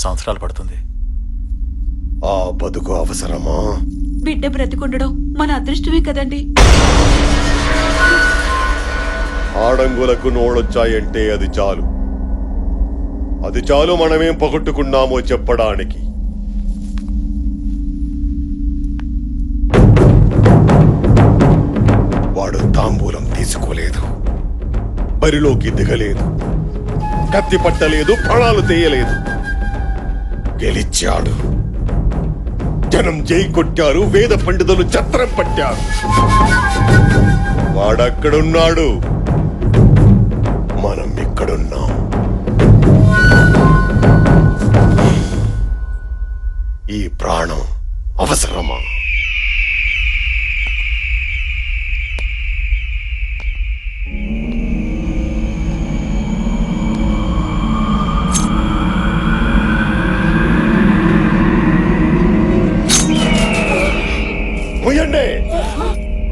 మూడు సంవత్సరాలు పడుతుంది. ఆ బతుకు అవసరమా? బిడ్డ బ్రతికుండడం మన అదృష్టమే కదండి. ఆడంగులకు నోడొచ్చాయంటే అది చాలు. అది చాలు మనమేం పగొట్టుకున్నామో చెప్పడానికి. వాడు తాంబూలం తీసుకోలేదు. బరిలోకి దిగలేదు. కత్తి పట్టలేదు ప్రాణాలు తీయలేదు. గెలిచాడు. జనం జై కొట్టారు వేద పండితులు చత్రం పట్టారు. వాడక్కడున్నాడు. మనం ఇక్కడున్నాం. ఈ ప్రాణం అవసరమా?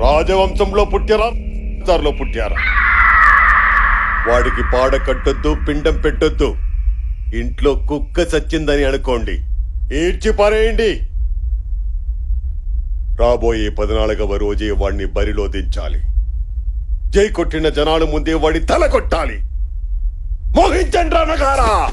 రాజవంశంలో పుట్టారా? పుట్టారా? వాడికి పాడ కట్టొద్దు పిండం పెట్టొద్దు. ఇంట్లో కుక్క చచ్చిందని అనుకోండి. ఈడ్చి పారేయండి. రాబోయే పద్నాలుగవ రోజే వాడిని బరిలో దించాలి. జై కొట్టిన జనాల ముందే వాడి తల కొట్టాలి. మోహించండి రణగారా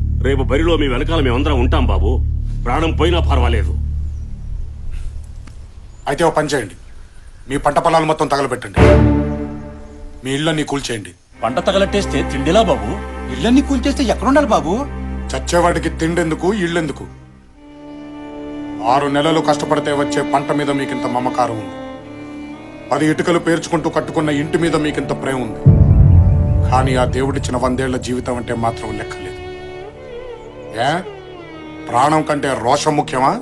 రేపు బరిలో మీ వెనకాల మేమందరం ఉంటాం బాబు. ప్రాణం పోయినా పర్వాలేదు. అయితే ఓ పని చేయండి. మీ పంట పొలాలు మొత్తం తగలబెట్టండి. మీ ఇళ్ళని కూల్చేయండి పంట తగలట్టేస్తే తిండిలా బాబు? ఇళ్ళన్ని కూల్చేస్తే ఎక్కడుండాలి బాబు? చచ్చేవాడికి తిండెందుకు ఇళ్ళెందుకు? ఆరు నెలలు కష్టపడితే వచ్చే పంట మీద మీకింత మమకారం ఉంది. పది ఇటుకలు పేర్చుకుంటూ కట్టుకున్న ఇంటి మీద మీకింత ప్రేమ ఉంది. కానీ ఆ దేవుడిచ్చిన వందేళ్ళ జీవితం అంటే మాత్రం లెక్కలేదు. ఏ? ప్రాణం కంటే రోషం ముఖ్యమా?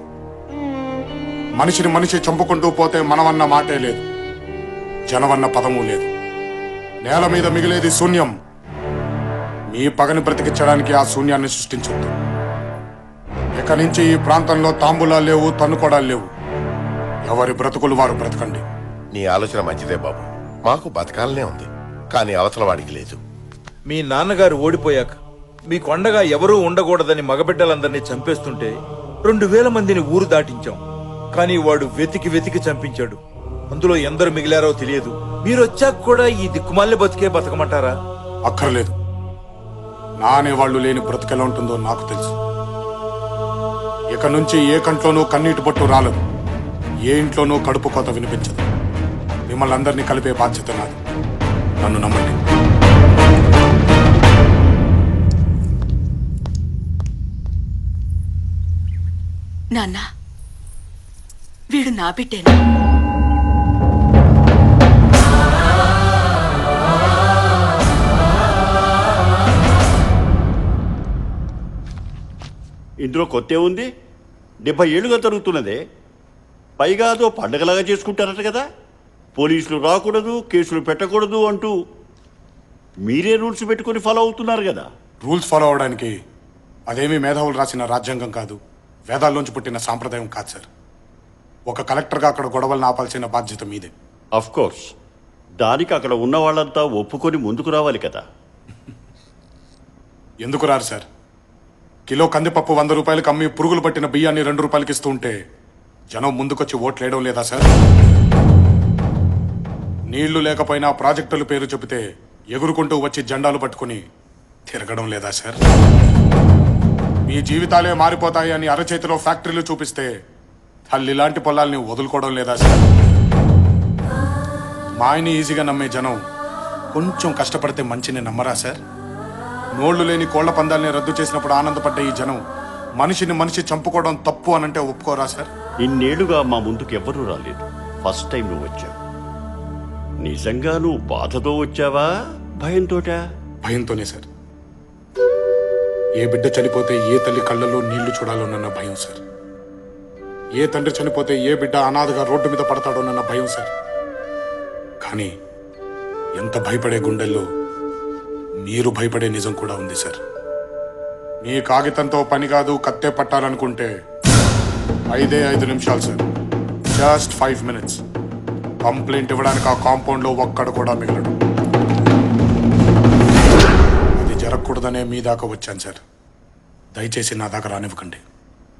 మనిషిని మనిషి చంపుకుంటూ పోతే మనమన్న మాటే లేదు. జనమన్న పదము లేదు. నేల మీద మిగిలేది శూన్యం. మీ పగని బ్రతికించడానికి ఆ శూన్యాన్ని సృష్టించొద్దు. ఇక నుంచి ఈ ప్రాంతంలో తాంబూలాలు లేవు తన్నుకోడాలు లేవు. ఎవరి బ్రతుకులు వారు బ్రతకండి. నీ ఆలోచన మంచిదే బాబు. మాకు బతకాలనే ఉంది. కానీ అవతల వాడికి లేదు. మీ నాన్నగారు ఓడిపోయాక మీ కొండగా ఎవరూ ఉండకూడదని మగబిడ్డలందరినీ చంపేస్తుంటే రెండు వేల మందిని ఊరు దాటించాం. కానీ వాడు వెతికి వెతికి చంపించాడు. అందులో ఎందరు మిగిలారో తెలియదు. మీరొచ్చాక కూడా ఈ దిక్కుమాలి బతికే బతకమంటారా? అక్కర్లేదు. నానే వాళ్ళు లేని బ్రతికెలా ఉంటుందో నాకు తెలుసు. ఇక నుంచి ఏ కంట్లోనూ కన్నీటి పట్టు రాలదు. ఏ ఇంట్లోనూ కడుపు కోత వినిపించదు. మిమ్మల్ని అందరినీ కలిపే బాధ్యత నాది. నన్ను నమ్మండి. నాన్న వీడు నా బిడ్డేనా? ఇందులో కొత్త ఉంది. డెబ్బై ఏళ్ళుగా జరుగుతున్నదే. పైగా అదో పండగలాగా చేసుకుంటారట కదా. పోలీసులు రాకూడదు కేసులు పెట్టకూడదు అంటూ మీరే రూల్స్ పెట్టుకొని ఫాలో అవుతున్నారు కదా. రూల్స్ ఫాలో అవడానికి అదేమీ మేధావులు రాసిన రాజ్యాంగం కాదు. వేదాల్లోంచి పుట్టిన సాంప్రదాయం కాదు సార్. ఒక కలెక్టర్గా అక్కడ గొడవలను ఆపాల్సిన బాధ్యత మీదే. అఫ్ కోర్స్ దానికి అక్కడ ఉన్న వాళ్ళంతా ఒప్పుకొని ముందుకు రావాలి కదా. ఎందుకు రారు సార్? కిలో కందిపప్పు వంద రూపాయలకి అమ్మి పురుగులు పట్టిన బియ్యాన్ని రెండు రూపాయలకి ఇస్తూ ఉంటే జనం ముందుకొచ్చి ఓట్లేయడం లేదా సార్? నీళ్ళు లేకపోయినా ప్రాజెక్టుల పేరు చెబితే ఎగురుకుంటూ వచ్చి జెండాలు పట్టుకుని తిరగడం లేదా సార్? మీ జీవితాలే మారిపోతాయి అని అరచేతిలో ఫ్యాక్టరీలు చూపిస్తే తల్లి లాంటి పొలాల్ని వదులుకోవడం లేదా సార్? మాయని ఈజీగా నమ్మే జనం కొంచెం కష్టపడితే మంచిని నమ్మరా సార్? నోళ్ళు లేని కోళ్ళ పందాల్ని రద్దు చేసినప్పుడు ఆనందపడ్డ ఈ జనం మనిషిని మనిషి చంపుకోవడం తప్పు అనంటే ఒప్పుకోరా సార్? ఇన్నేళ్ళుగా మా ముందుకు ఎవ్వరూ రాలేదు. ఫస్ట్ టైం నువ్వు వచ్చావు. నిజంగా నువ్వు బాధతో వచ్చావా? భయంతోటా? భయంతోనే సార్. ఏ బిడ్డ చనిపోతే ఏ తల్లి కళ్ళల్లో నీళ్ళు చూడాలోనన్న భయం సార్. ఏ తండ్రి చనిపోతే ఏ బిడ్డ అనాథగా రోడ్డు మీద పడతాడోనన్న భయం సార్. కానీ ఎంత భయపడే గుండెల్లో మీరు భయపడే నిజం కూడా ఉంది సార్. మీ కాగితంతో పని కాదు కత్తే పట్టాలనుకుంటే ఐదే ఐదు నిమిషాలు sir. Just five minutes. Complaint ఇవ్వడానికి ఆ కాంపౌండ్లో ఒక్కడు కూడా మిగలడు. జరగకూడదనే మీ దాకా వచ్చాను సార్. దయచేసి నా దాకా రానివ్వకండి.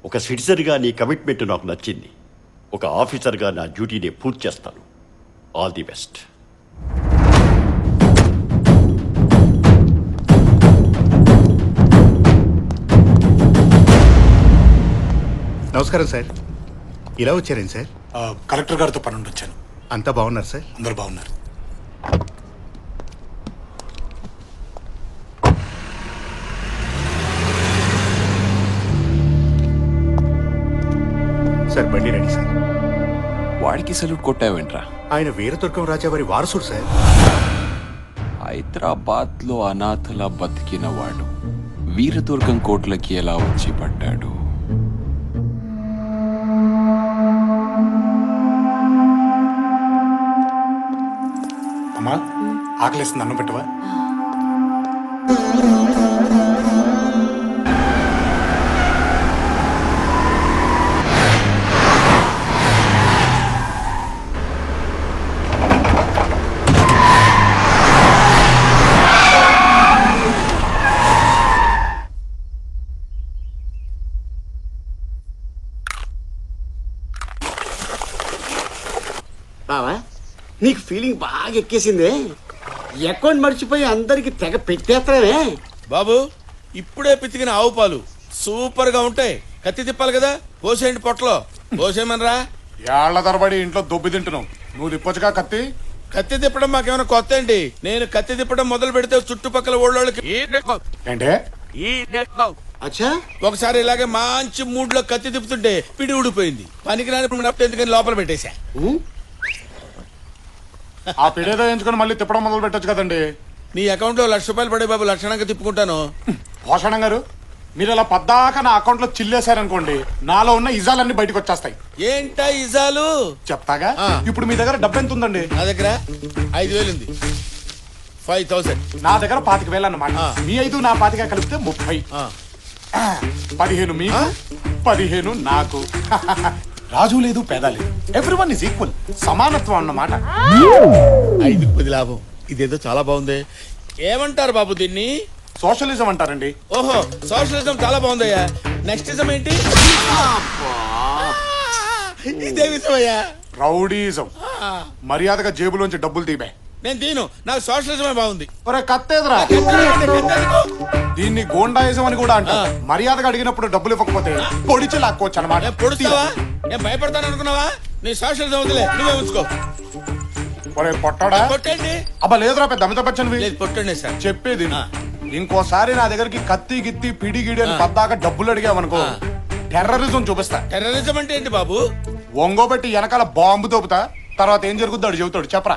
ఒక సిటిజన్గా నీ కమిట్మెంట్ నాకు నచ్చింది. ఒక ఆఫీసర్గా నా డ్యూటీని పూర్తి చేస్తాను. All the best. నమస్కారం సార్. ఇలా వచ్చారేంటి సార్? కలెక్టర్ గారితో పని వచ్చాను అంతా బాగున్నారు సార్? అందరు బాగున్నారు. సార్ బండి రెడీ సార్. వాడికి సల్యూట్ కొట్టావేంట్రా? ఆయన వీరదుర్గం రాజా వారి వారసుడు సార్. హైదరాబాద్లో అనాథలా బతికిన వాడు వీరదుర్గం కోట్లకి ఎలా వచ్చి పడ్డాడు? అమ్మా ఆకలేస్తుంది అన్నం పెట్టవా? నీకు ఫీలింగ్ బాగా ఎక్కేసిందే. అకౌంట్ మర్చిపోయి అందరికి తెగ పెట్టేస్తానే బాబు ఇప్పుడే పితికిన ఆవు పాలు సూపర్గా ఉంటాయి. కత్తి తిప్పాలి కదా పోసేయండి పొట్టలో. పోసేయమనరా ఏళ్ళ తరబడి ఇంట్లో దొబ్బి తింటున్నావు. నువ్వు తిప్పొచ్చుగా కత్తి? కత్తి తిప్పడం మాకేమైనా కొత్త అండి. నేను కత్తి తిప్పడం మొదలు పెడితే చుట్టుపక్కల ఊళ్ళోళ్ళకి ఏంటే? అచ్చా? ఒకసారి ఇలాగే మంచి మూడ్లో కత్తి తిప్పుతుంటే పిడి ఊడిపోయింది. పనికిరాని ఎందుకని లోపల పెట్టేశా? ఆ పిడేదో ఎంచుకొని మళ్ళీ తిప్పడం మొదలు పెట్టొచ్చు కదండి. నీ అకౌంట్లో లక్ష రూపాయలు పడే బాబు లక్షణంగా తిప్పుకుంటాను. భూషణం గారు మీరు ఇలా పద్దాక నా అకౌంట్లో చిల్లేశారనుకోండి నాలో ఉన్న ఇజాలన్నీ బయటకు వచ్చేస్తాయి. ఏంటా ఇజాలు? చెప్తాగా. ఇప్పుడు మీ దగ్గర డబ్బు ఎంత ఉందండి నా దగ్గర ఐదు వేలు ఉంది ఫైవ్ థౌసండ్ నా దగ్గర పాతిక వేలు అన్నమాట. మీ ఐదు నా పాతిక కలిపితే ముప్పై. పదిహేను మీకు పదిహేను నాకు. రాజు లేదు పేద లేదు. ఎవ్రీ వన్ ఇస్ ఈక్వల్ సమానత్వం అన్నమాట ఐదు పది లాభం. ఇదేదో చాలా బాగుంది. ఏమంటారు బాబు దీన్ని? సోషలిజం అంటారండి. ఓహో సోషలిజం చాలా బాగుందయ్యా. నెక్స్ట్ ఇజం ఏంటి ఇదే విషయమయ్యా రౌడీజం. మర్యాదగా జేబులోంచి డబ్బులు తీపే నేను దీను. నాకు సోషలిజమే బాగుంది. ఒరే కత్తేదరా. దీన్ని గోండాయిజం అని కూడా అంటారు. మర్యాదగా అడిగినప్పుడు డబ్బులు ఇవ్వకపోతే పొడిచి లాక్కోవచ్చు అనమాట పొడుస్తావా? నేను భయపడతాను అనుకున్నావా? నీ సోషలిజం వదిలే నువ్వే ఉంచుకో. ఒరే పొట్టడా? కొట్టండి అబ్బా లేదురా పెద్ద అమితాబ్ బచ్చన్వి. లేదు కొట్టండి సార్. చెప్పేది. ఇంకోసారి నా దగ్గరికి కత్తి గిత్తి పిడి గిడి అని పద్దాక డబ్బులు అడిగావనుకో ఆ. టెర్రరిజం చూపిస్తా. టెర్రరిజం అంటే ఏంటి బాబు? ఒంగోబెట్టి వెనకాల బాంబు తోపుతా తర్వాత ఏం జరుగుద్దో అడు చెబుతాడు. చెప్పరా?